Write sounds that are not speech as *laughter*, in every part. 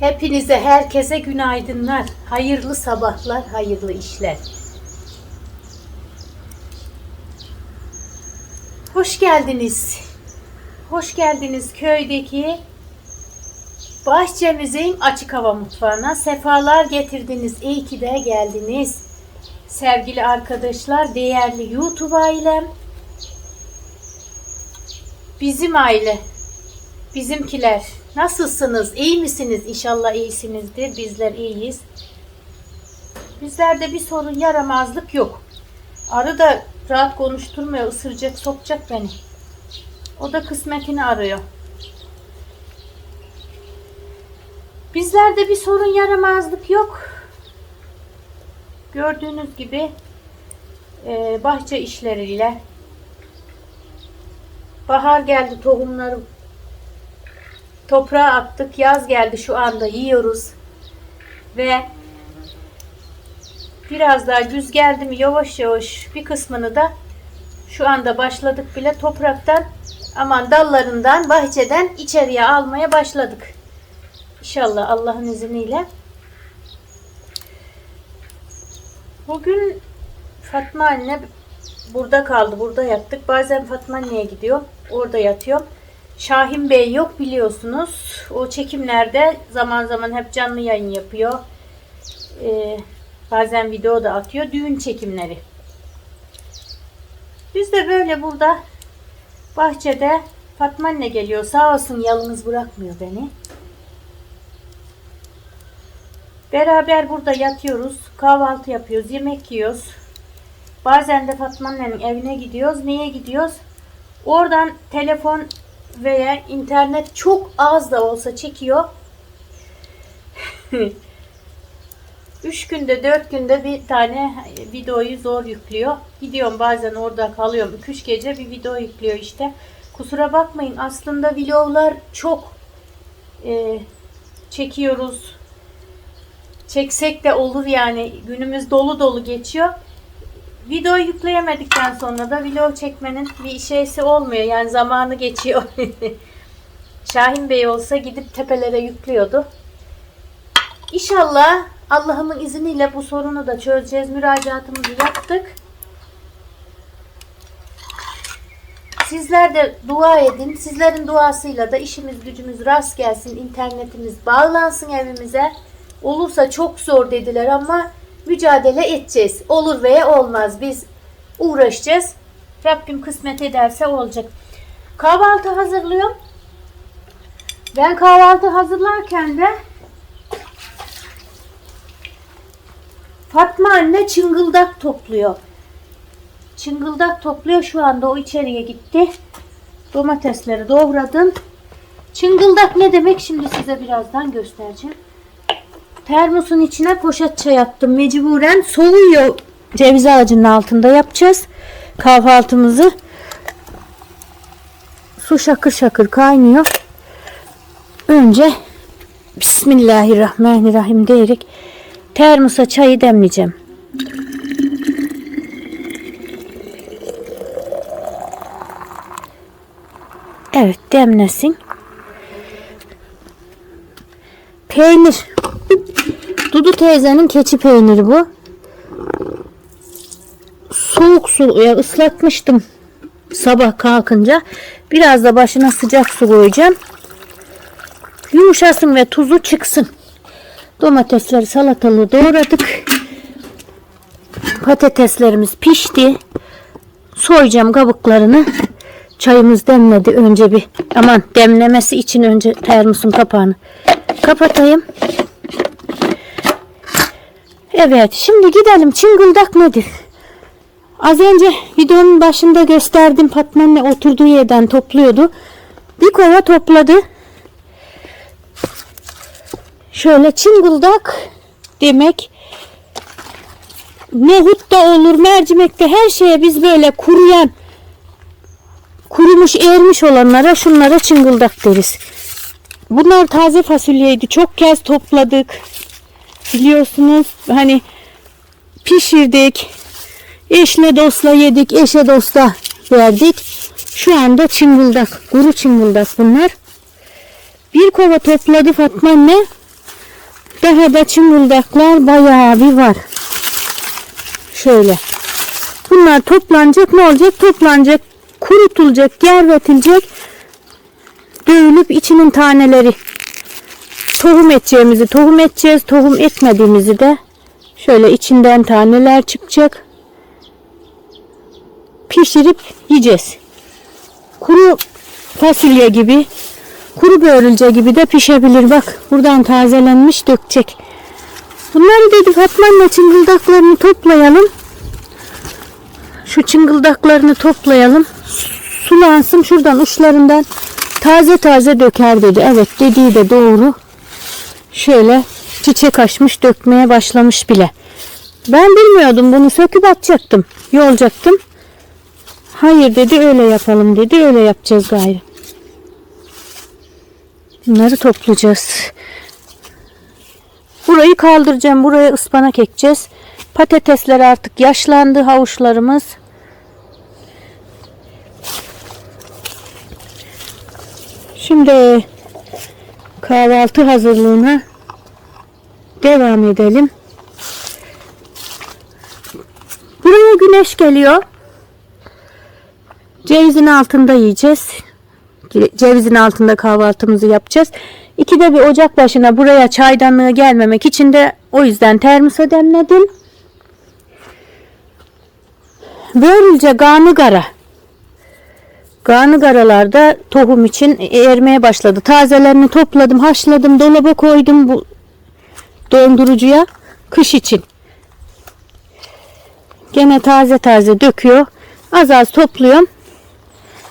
Hepinize, herkese günaydınlar. Hayırlı sabahlar, hayırlı işler. Hoş geldiniz. Hoş geldiniz köydeki bahçemizin açık hava mutfağına. Sefalar getirdiniz. İyi ki de geldiniz. Sevgili arkadaşlar, değerli YouTube ailem, bizim aile, bizimkiler nasılsınız? İyi misiniz? İnşallah iyisinizdir. Bizler iyiyiz. Bizlerde bir sorun yaramazlık yok. Arı da rahat konuşturmuyor, ısıracak, sokacak beni. O da kısmetini arıyor. Bizlerde bir sorun yaramazlık yok. Gördüğünüz gibi e, bahçe işleriyle bahar geldi tohumları toprağa attık. Yaz geldi şu anda yiyoruz. Ve biraz daha güz geldi mi yavaş yavaş bir kısmını da şu anda başladık bile topraktan aman dallarından bahçeden içeriye almaya başladık. İnşallah Allah'ın izniyle. Bugün Fatma anne burada kaldı. Burada yattık. Bazen Fatma anneye gidiyor. Orada yatıyor. Şahin Bey yok biliyorsunuz. O çekimlerde zaman zaman hep canlı yayın yapıyor. Ee, bazen video da atıyor. Düğün çekimleri. Biz de böyle burada bahçede Fatma anne geliyor. Sağ olsun yalnız bırakmıyor beni. Beraber burada yatıyoruz. Kahvaltı yapıyoruz. Yemek yiyoruz. Bazen de Fatma annenin evine gidiyoruz. Niye gidiyoruz? Oradan telefon veya internet çok az da olsa çekiyor. *laughs* Üç günde dört günde bir tane videoyu zor yüklüyor. Gidiyorum bazen orada kalıyorum. 2-3 gece bir video yüklüyor işte. Kusura bakmayın aslında vloglar çok e, çekiyoruz. Çeksek de olur yani günümüz dolu dolu geçiyor. Video yükleyemedikten sonra da vlog çekmenin bir şeysi olmuyor. Yani zamanı geçiyor. *laughs* Şahin Bey olsa gidip tepelere yüklüyordu. İnşallah Allah'ımın izniyle bu sorunu da çözeceğiz. Müracaatımızı yaptık. Sizler de dua edin. Sizlerin duasıyla da işimiz gücümüz rast gelsin. internetimiz bağlansın evimize. Olursa çok zor dediler ama mücadele edeceğiz. Olur veya olmaz. Biz uğraşacağız. Rabbim kısmet ederse olacak. Kahvaltı hazırlıyorum. Ben kahvaltı hazırlarken de Fatma anne çıngıldak topluyor. Çıngıldak topluyor. Şu anda o içeriye gitti. Domatesleri doğradım. Çıngıldak ne demek? Şimdi size birazdan göstereceğim. Termosun içine poşet çay attım. Mecburen soğuyor. Ceviz ağacının altında yapacağız. Kahvaltımızı. Su şakır şakır kaynıyor. Önce Bismillahirrahmanirrahim diyerek termosa çayı demleyeceğim. Evet demlesin. Peynir. Dudu teyzenin keçi peyniri bu. Soğuk su ya ıslatmıştım sabah kalkınca. Biraz da başına sıcak su koyacağım. Yumuşasın ve tuzu çıksın. Domatesleri salatalığı doğradık. Patateslerimiz pişti. Soyacağım kabuklarını. Çayımız demledi önce bir. Aman demlemesi için önce termosun kapağını kapatayım. Evet şimdi gidelim. Çıngıldak nedir? Az önce videonun başında gösterdim Fatma'nın oturduğu yerden topluyordu. Bir kova topladı. Şöyle çıngıldak demek nohut da olur, mercimek de her şeye biz böyle kuruyan kurumuş, ermiş olanlara şunlara çıngıldak deriz. Bunlar taze fasulyeydi. Çok kez topladık. Biliyorsunuz hani pişirdik. Eşle dostla yedik. Eşe dosta verdik. Şu anda çıngıldak. Kuru çıngıldak bunlar. Bir kova topladı Fatma anne. Daha da çıngıldaklar bayağı bir var. Şöyle. Bunlar toplanacak ne olacak? Toplanacak, kurutulacak, gervetilecek. Dövülüp içinin taneleri tohum edeceğimizi tohum edeceğiz. Tohum etmediğimizi de şöyle içinden taneler çıkacak. Pişirip yiyeceğiz. Kuru fasulye gibi, kuru börülce gibi de pişebilir. Bak buradan tazelenmiş dökecek. Bunları dedi Fatma anne çıngıldaklarını toplayalım. Şu çıngıldaklarını toplayalım. Sulansın şuradan uçlarından taze taze döker dedi. Evet dediği de doğru. Şöyle çiçek açmış dökmeye başlamış bile. Ben bilmiyordum bunu söküp atacaktım. Yolacaktım. Hayır dedi öyle yapalım dedi. Öyle yapacağız gayrı. Bunları toplayacağız. Burayı kaldıracağım. Buraya ıspanak ekeceğiz. Patatesler artık yaşlandı havuçlarımız. Şimdi kahvaltı hazırlığına devam edelim. Buraya güneş geliyor. Cevizin altında yiyeceğiz. Ce- Cevizin altında kahvaltımızı yapacağız. İkide bir ocak başına buraya çaydanlığı gelmemek için de o yüzden termosa demledim. Böylece ganı gara. Ganı garalarda tohum için ermeye başladı. Tazelerini topladım, haşladım, dolaba koydum bu dondurucuya kış için. Gene taze taze döküyor. Az az topluyorum.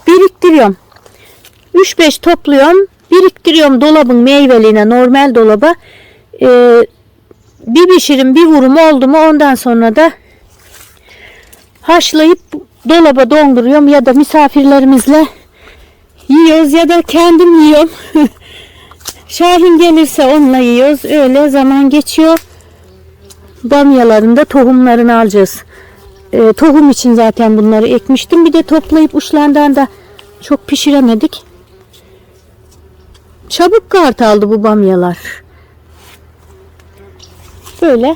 Biriktiriyorum. 3-5 topluyorum. Biriktiriyorum dolabın meyveliğine normal dolaba. Ee, bir pişirim bir vurum oldu mu ondan sonra da haşlayıp dolaba donduruyorum ya da misafirlerimizle yiyoruz ya da kendim yiyorum. *laughs* Şahin gelirse onunla yiyoruz. Öyle zaman geçiyor. Bamyaların da tohumlarını alacağız. Ee, tohum için zaten bunları ekmiştim. Bir de toplayıp uçlarından da çok pişiremedik. Çabuk kart aldı bu bamyalar. Böyle.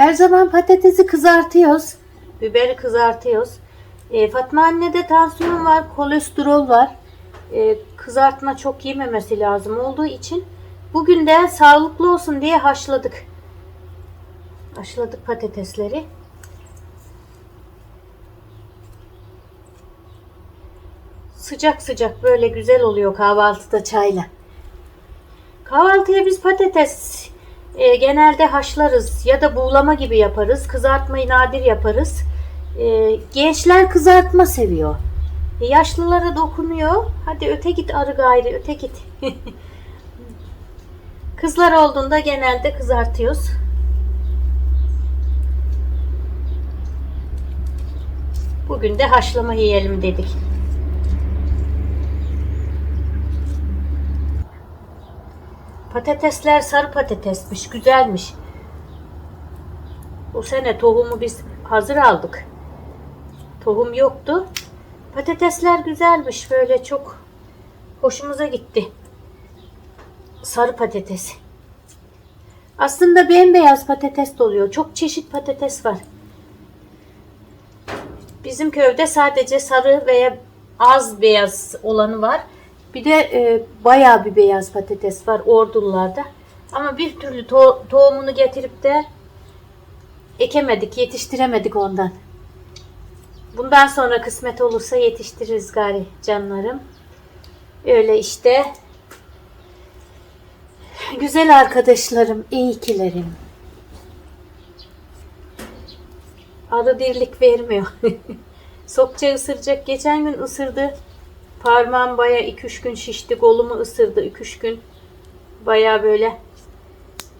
Her zaman patatesi kızartıyoruz. Biberi kızartıyoruz. E, Fatma annede tansiyon var, kolesterol var. E, kızartma çok yememesi lazım olduğu için bugün de sağlıklı olsun diye haşladık. Haşladık patatesleri. Sıcak sıcak böyle güzel oluyor kahvaltıda çayla. Kahvaltıya biz patates e, genelde haşlarız ya da buğulama gibi yaparız. Kızartmayı nadir yaparız. E, gençler kızartma seviyor. E, yaşlılara dokunuyor. Hadi öte git arı gayrı öte git. *laughs* Kızlar olduğunda genelde kızartıyoruz. Bugün de haşlama yiyelim dedik. Patatesler sarı patatesmiş, güzelmiş. Bu sene tohumu biz hazır aldık. Tohum yoktu. Patatesler güzelmiş, böyle çok hoşumuza gitti. Sarı patates. Aslında bembeyaz patates de oluyor. Çok çeşit patates var. Bizim köyde sadece sarı veya az beyaz olanı var. Bir de e, bayağı bir beyaz patates var ordulularda. Ama bir türlü to- tohumunu getirip de ekemedik, yetiştiremedik ondan. Bundan sonra kısmet olursa yetiştiririz gari canlarım. Öyle işte. Güzel arkadaşlarım, iyikilerim. Arı dirlik vermiyor. *laughs* Sokça ısıracak. Geçen gün ısırdı. Parmağım baya 2-3 gün şişti. Kolumu ısırdı 2-3 gün. Baya böyle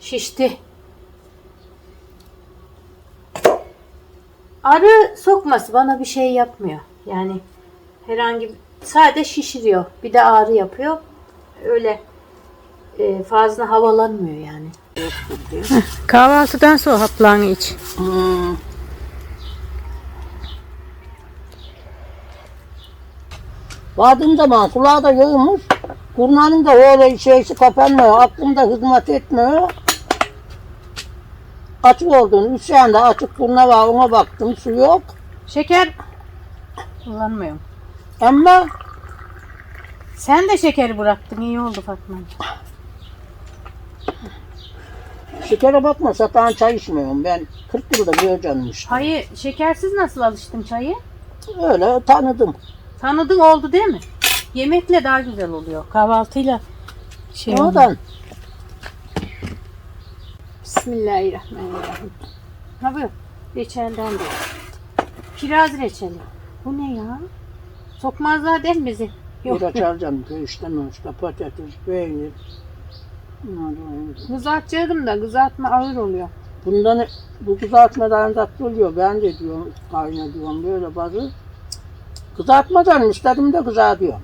şişti. Arı sokması bana bir şey yapmıyor. Yani herhangi sadece şişiriyor. Bir de ağrı yapıyor. Öyle e, fazla havalanmıyor yani. Kahvaltıdan sonra haplarını iç. Hmm. Vardığım zaman kulağı da yoğumuş. Kurnanın da öyle şeysi kapanmıyor. Aklımda hizmet etmiyor. Açık olduğunu, üç yanda açık kurna var ona baktım. Su yok. Şeker kullanmıyorum. Ama Sen de şekeri bıraktın. iyi oldu Fatma. şekere bakma satan çay içmiyorum. Ben 40 yılda bir işte. Hayır, şekersiz nasıl alıştın çayı? Öyle tanıdım. Tanıdın oldu değil mi? Yemekle daha güzel oluyor. Kahvaltıyla şey. Oradan Bismillahirrahmanirrahim. Ha bu reçelden de. Kiraz reçeli. Bu ne ya? Sokmazlar değil mi bizi? Yok. bir açarcam köşten işte patates, peynir. Kızartacaktım da kızartma ağır oluyor. Bundan bu kızartmadan tatlı oluyor. Ben de diyorum kayna diyorum böyle bazı. Kızartmadan istedim de kızartıyor.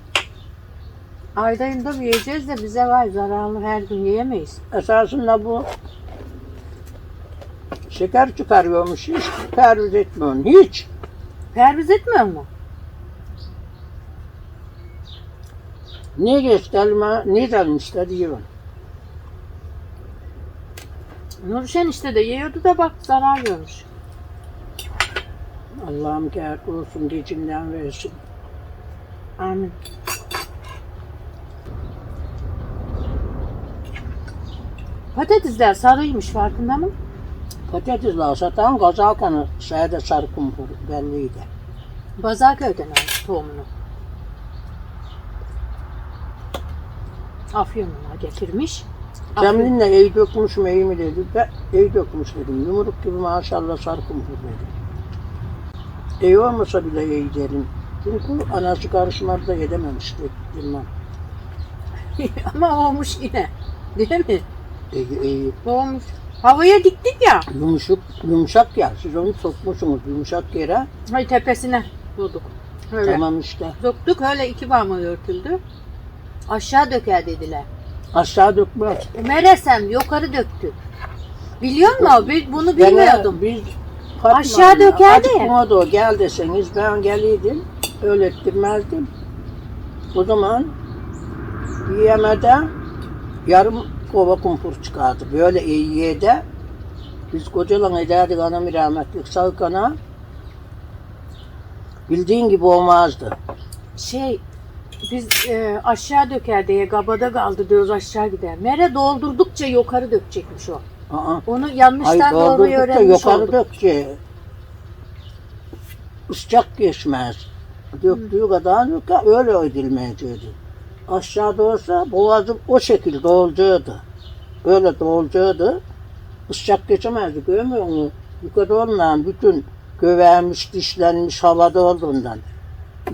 Ayda yılda yiyeceğiz de bize var zararlı her gün yiyemeyiz. Esasında bu şeker çıkarıyormuş. Hiç perviz etmiyorsun. Hiç. Perviz etmiyor mu? Ne gösterme, ne gelmişler diyorum. Nurşen işte de yiyordu da bak zarar görmüş. Allah'ım kâr olsun geçinden versin. Amin. Patatesler sarıymış farkında mı? Patatesle satan kazalkanı şeyde sarı kumpur belliydi. Bazarköy'den aldı tohumunu. Afyon'una getirmiş. Cemlin'le iyi dökmüş mü mi dedi. Ben iyi dökmüş dedim. Yumruk gibi maşallah sarı kumpur dedim. İyi olmasa bile iyi derim. Çünkü anası karışmadı da yedememişti. Bilmem. *laughs* Ama olmuş yine. Değil mi? İyi, iyi. Olmuş. Havaya diktik ya. Yumuşak, yumuşak ya. Siz onu sokmuşsunuz yumuşak yere. Hay tepesine vurduk. Öyle. Tamam işte. Döktük öyle iki parmağı örtüldü. Aşağı döker dediler. Aşağı dökmez. Meresem yukarı döktü. Biliyor musun? Biz bunu bilmiyordum. Biz Fatma Aşağı dökerdi Azıcık buna da gel deseniz ben geliydim. Öğrettirmezdim. O zaman yiyemeden yarım kova kumpur çıkardı. Böyle iyi yede. Biz kocalan ederdik anam rahmetlik salkana. Bildiğin gibi olmazdı. Şey biz e, aşağı döker diye gabada kaldı diyoruz aşağı gider. Mere doldurdukça yukarı dökecekmiş o. Aa. Onu yanlıştan doğruyu doldurdukça öğrenmiş yukarı olduk. dökçe ıscak geçmez. Döktüğü kadar döker, öyle ödülmeyecekti. Aşağıda olsa boğazı o şekilde olacaktı. Öyle dolacaktı. Iscak geçemezdi görmüyor musun? Yukarıda olmayan bütün gövermiş, dişlenmiş havada olduğundan.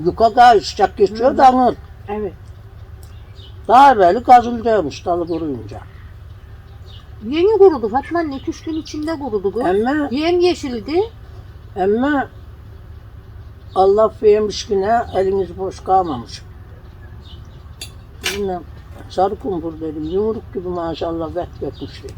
Yukarıda ıscak geçiyor da anır. Evet. Daha evveli kazılacakmış dalı kuruyunca. Yeni kurudu Fatma anne. iki üç gün içinde kurudu bu. Ama Yem yeşildi. Ama Allah vermiş güne eliniz boş kalmamış. Yine sarı kumpur dedim. Yumruk gibi maşallah vet dökmüş dedim.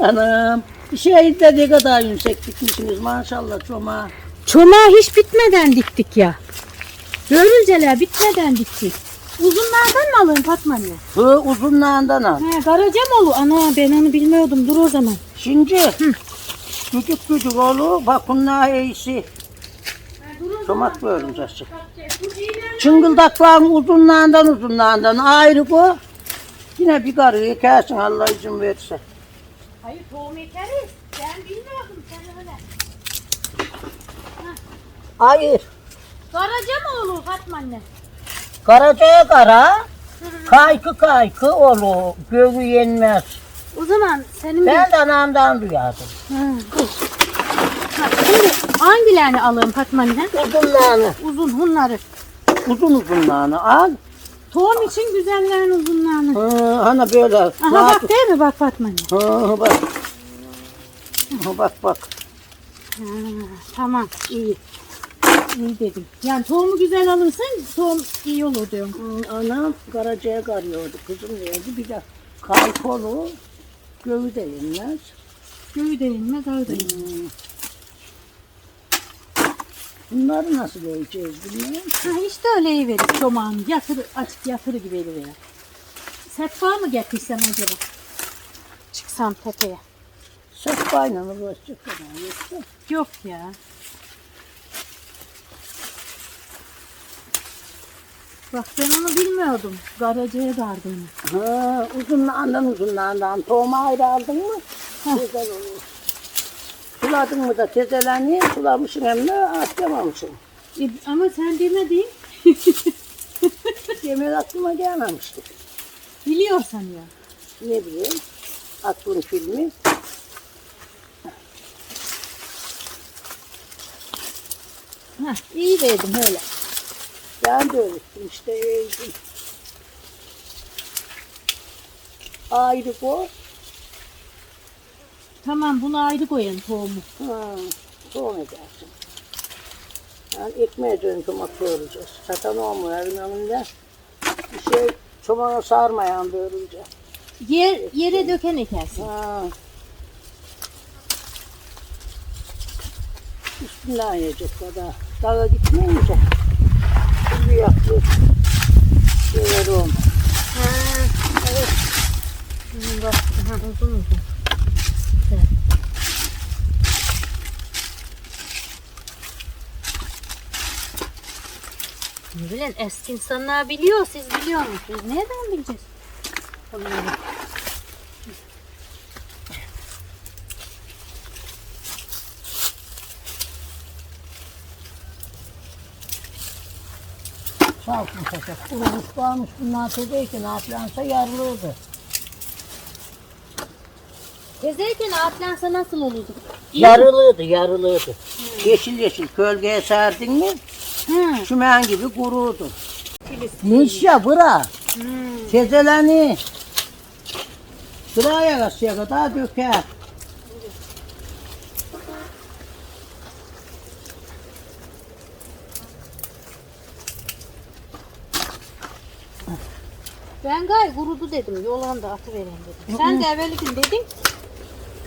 Anam bir şey dediği kadar yüksek dikmişsiniz maşallah çoma. Çomağı hiç bitmeden diktik ya. Görülceler bitmeden diktik. Uzunlardan mı alayım Fatma anne? Hı uzunluğundan al. He, Karacamoğlu. Ana ben onu bilmiyordum. Dur o zaman. Şimdi küçük küçük oğlu bak bunlar iyisi. Tomat böyle uzasın. Çıngıldakların uzunluğundan uzunluğundan ayrı bu. Yine bir karıyı kesin Allah izin verirse. Hayır tohum ekeriz. Ben bilmiyordum sen öyle. Hayır. Karacamoğlu Fatma anne. Karacaya kara, kaykı kaykı oğlu, gölü yenmez. O zaman senin Ben de anamdan duyardım. Ha. Ha, Şimdi hangilerini alayım Fatma anne? Uzunluğunu, Uzun bunları. uzun uzunluğunu al. Tohum için güzellerin uzunlarını. Hı, hani böyle. Aha bak değil mi bak Fatma anne? Hı, bak. Hı, bak bak. Ha, tamam iyi. İyi dedim. Yani tohumu güzel alırsan tohum iyi olur diyorum. Hmm, Anam karacaya karıyordu kızım dedi. Bir de kalkolu göğü de yenmez. Göğü de yenmez, ağı da yenmez. Hmm. Bunları nasıl yiyeceğiz bilmiyorum. Ha işte öyle iyi verir çomağını. Yatır, açık yatırı gibi verir. Sehpa mı getirsem acaba? Çıksam tepeye. Sehpayla uğraşacak kadar yoksa. Yok ya. Bak ben onu bilmiyordum. Garacaya dardığını. Ha, uzunlarından uzunlarından tohuma ayrı aldın mı? Güzel olur. Suladın mı da tezelerini sulamışsın hem de atlamamışsın. E, ama sen demedin. Yemek aklıma gelmemişti. Biliyorsan ya. Ne bileyim, aklın filmi. Heh, iyi verdim öyle. Ben de öğrettim işte. Ayrı bu. Tamam bunu ayrı koyalım tohumu. Ha, soğan edersin. Yani ekmeğe dön çomak doğrayacağız. Olmuyor evin önünde. Bir şey çomağa sarmayan böylece. Yer, yere döken ekersin. Ha. Üstünden yiyecek kadar. Dağa gitmeyince. Şimdi yapıyor. Şeyler olmaz. Ha, evet. Hmm, bak, ha, uzun uzun. Güzel. Ne bileyim eski insanlar biliyor, siz biliyor musunuz? Nereden bileceğiz? Onları. Salkın kaçak. Kurumuş bağmış bunlar tezeyken atlansa yarılırdı. Tezeyken atlansa nasıl olurdu? Yarılırdı, yarılırdı. Yeşil yeşil gölgeye serdin mi Hı. çümen gibi kururdu. Nişya bıra. Hmm. Tezelerini sıraya kasıya kadar döker. Ben gay kurudu dedim. Yolan da atı vereyim dedim. Sen de evveli gün dedin.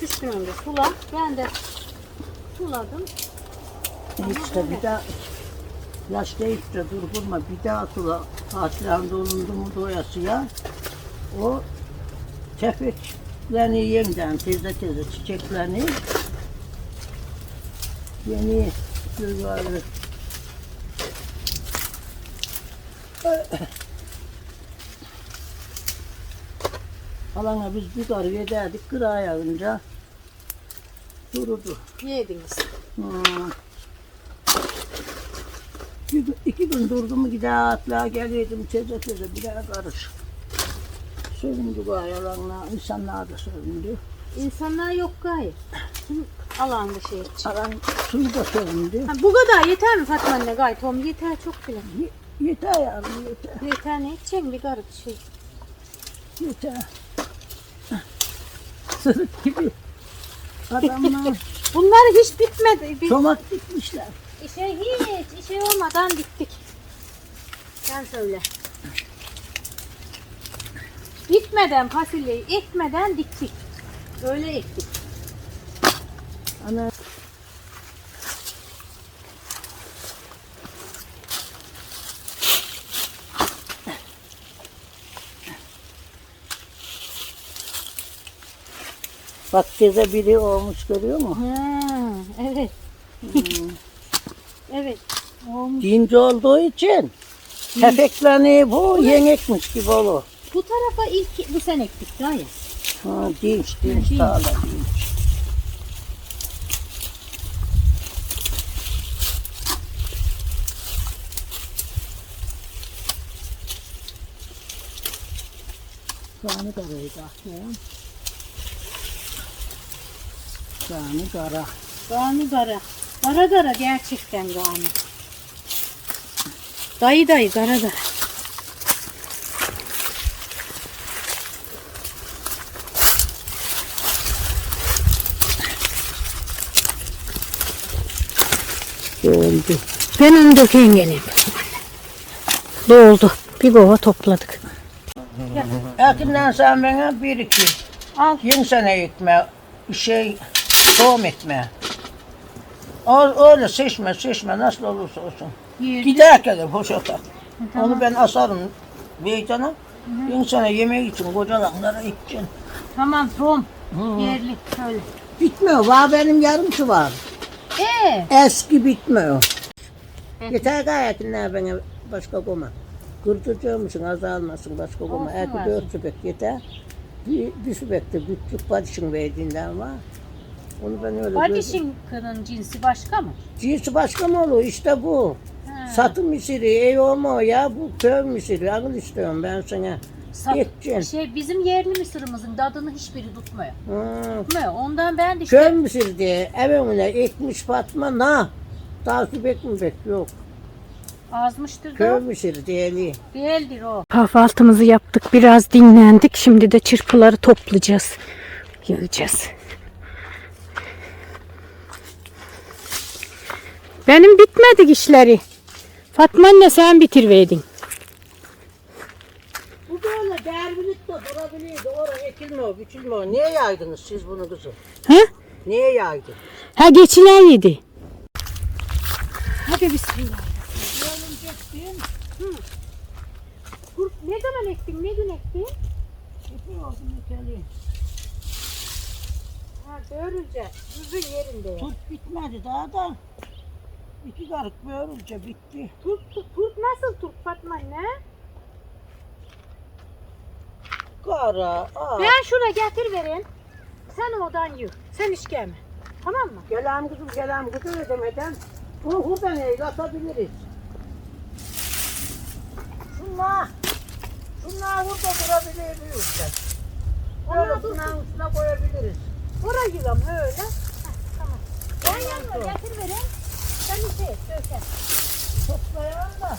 Üç gün önce sula. Ben de suladım. İşte bir daha yaş deyip de durma bir daha sula ağaçların dolundu mu doyasıya o tepeklerini yeniden teze teze çiçeklerini yeni yuvarlı *coughs* Alana biz bir karı ederdik kıra ayağınca durudu. Yediniz. Hmm. Bir, iki gün durdu mu gider atlığa geliyordum teze teze bir daha karış. Sövündü bu ayalarına, insanlar da sövündü. İnsanlar yok gayet. Kim alanda şey edecek? Aran suyu da sövündü. Ha, bu kadar yeter mi Fatma anne gayet? Tom yeter çok bile. Ye- yeter yavrum yeter, Yeter ne edeceksin bir garip şey. yeter. Sırık gibi adamlar Bunlar hiç bitmedi. Bir çomak dikmişler. şey hiç şey olmadan bittik. Sen söyle. Bitmeden fasulyeyi ekmeden diktik. Öyle ektik. Ana Bak teze biri olmuş görüyor musun? Ha, evet. evet. Olmuş. Dinci olduğu için tefeklerini bu yengekmiş gibi olur. Bu tarafa ilk bu sene ektik daha ya. Ha, dinç, dinç, dinç. tarla dinç. Kanı karaydı atlayan. Kanı kara. Gani gara. Gara gara gerçekten gani. Dayı dayı gara gara. Öldü. Ben onu dökeyim geleyim. Doldu. Bir kova topladık. Erkinden sen bana bir iki. Al. Yeni sene ekme, şey, doğum ekme. O, öyle seçme, seçme nasıl olursa olsun. Giderken de poşete. Onu ben asarım meydana. Sene yemek için kocalanlara içeceksin. Tamam tohum. Yerli. Şöyle. Bitmiyor. Var benim yarımsı var. Ee, Eski bitmiyor. Yeter gayetinler bana başka koma. Kırtıcı mısın azalmasın başka koma. Olsun varsın. dört sübek yeter. Bir, bir sübek de küçük padişin verdiğinden var. Onu ben öyle gördüm. Badişin kının cinsi başka mı? Cinsi başka mı olur? İşte bu. Ha. Satı misiri, ev olma ya bu köy misiri. Akıl istiyorum ben sana. Sat- şey bizim yerli mısırımızın tadını hiçbiri tutmuyor. Hı. Tutmuyor. Ondan ben de işte Köy misiri diye ev önüne ekmiş Fatma na. Daha sübek mi bek yok. azmıştır Köy da misiri diyeli. değildir o. Kahvaltımızı yaptık. Biraz dinlendik. Şimdi de çırpıları toplayacağız. Yığacağız. Benim bitmedik işleri. Fatma anne sen bitirverdin. Bu böyle derbilik de durabilirdi. Oraya ekilmiyor, biçilmiyor. Niye yaydınız siz bunu kızım? He? Niye yaydın? Ha geçilen yedi. Hadi bismillah. Kurt ne zaman ektin? Ne gün ektin? Ha börülce. Düzün yerinde. Tut bitmedi daha da. İki karık börülce bitti. Turt, turt, turt nasıl turt Fatma anne? Kara, aa. Ben şuna getir verin. Sen oradan yık. Sen hiç gelme. Tamam mı? Gelem kızım, gelem kızım ödemeden bunu buradan el atabiliriz. Şunlar, şunlar burada durabilir büyükler. Onlar Böyle dursun. şunların üstüne koyabiliriz. Orayı yıkam öyle. Heh, tamam. Ben yanına getir verin. Sen şey döker. Toplayalım da.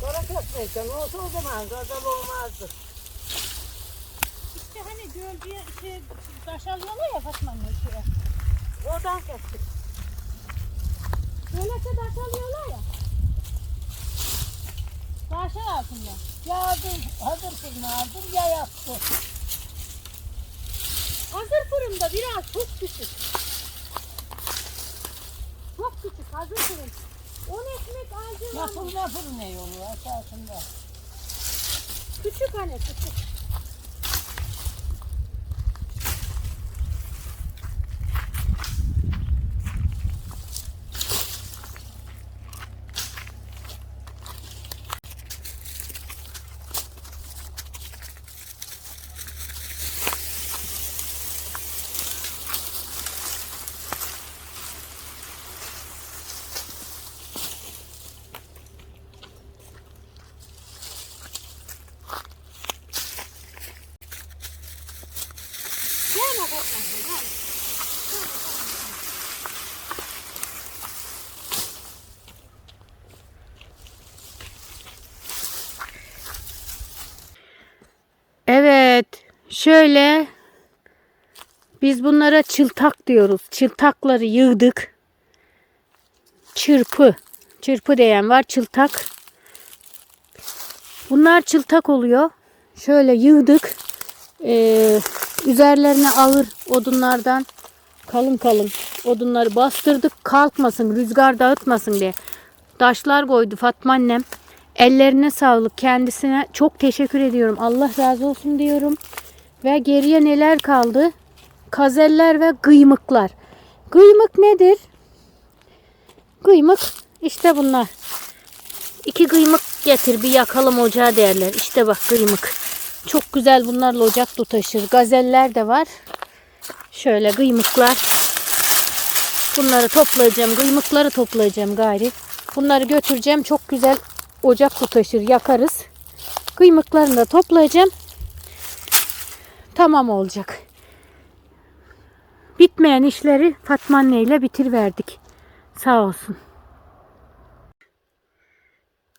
Kara kesmeyken olsa o zaman gazal olmazdı. İşte hani gölgeye şey taş alıyorlar ya Fatma anne şuraya. Oradan kestik. Böylece taş alıyorlar ya. Taşın altında. Yağdım, hazır fırına aldım ya yaptı. Hazır fırında biraz çok küçük. Çok küçük hazır fırın. 10 ekmek alacağım. Nasıl ne fırın ne yolu esasında? Küçük hani küçük. Evet, şöyle biz bunlara çıltak diyoruz. Çıltakları yığdık. Çırpı. Çırpı diyen var, çıltak. Bunlar çıltak oluyor. Şöyle yığdık. Ee, üzerlerine ağır odunlardan kalın kalın odunları bastırdık. Kalkmasın, rüzgar dağıtmasın diye. Taşlar koydu Fatma annem. Ellerine sağlık. Kendisine çok teşekkür ediyorum. Allah razı olsun diyorum. Ve geriye neler kaldı? Kazeller ve kıymıklar. Kıymık nedir? Kıymık işte bunlar. İki kıymık getir bir yakalım ocağı derler. İşte bak kıymık. Çok güzel bunlarla ocak tutaşır. Gazeller de var. Şöyle kıymıklar. Bunları toplayacağım. Kıymıkları toplayacağım gayri. Bunları götüreceğim. Çok güzel ocak tutaşır. Yakarız. Kıymıklarını da toplayacağım. Tamam olacak. Bitmeyen işleri Fatma anne ile bitirverdik. Sağ olsun.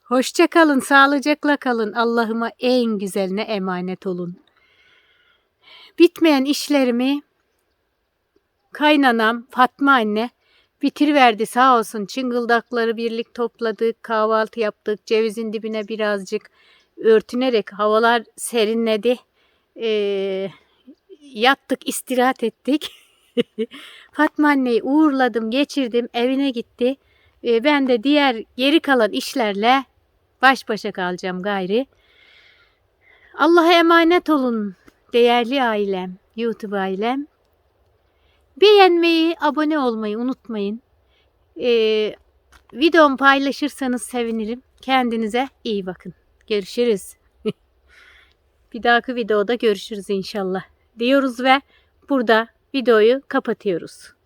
Hoşça kalın, sağlıcakla kalın. Allah'ıma en güzeline emanet olun. Bitmeyen işlerimi kaynanam Fatma anne bitiriverdi sağ olsun. Çıngıldakları birlik topladık, kahvaltı yaptık. Cevizin dibine birazcık örtünerek havalar serinledi. Ee, yattık, istirahat ettik. *laughs* Fatma anneyi uğurladım, geçirdim, evine gitti. Ee, ben de diğer geri kalan işlerle baş başa kalacağım gayri. Allah'a emanet olun değerli ailem, YouTube ailem. Beğenmeyi, abone olmayı unutmayın. Ee, videomu paylaşırsanız sevinirim. Kendinize iyi bakın. Görüşürüz. *laughs* Bir dahaki videoda görüşürüz inşallah. Diyoruz ve burada videoyu kapatıyoruz.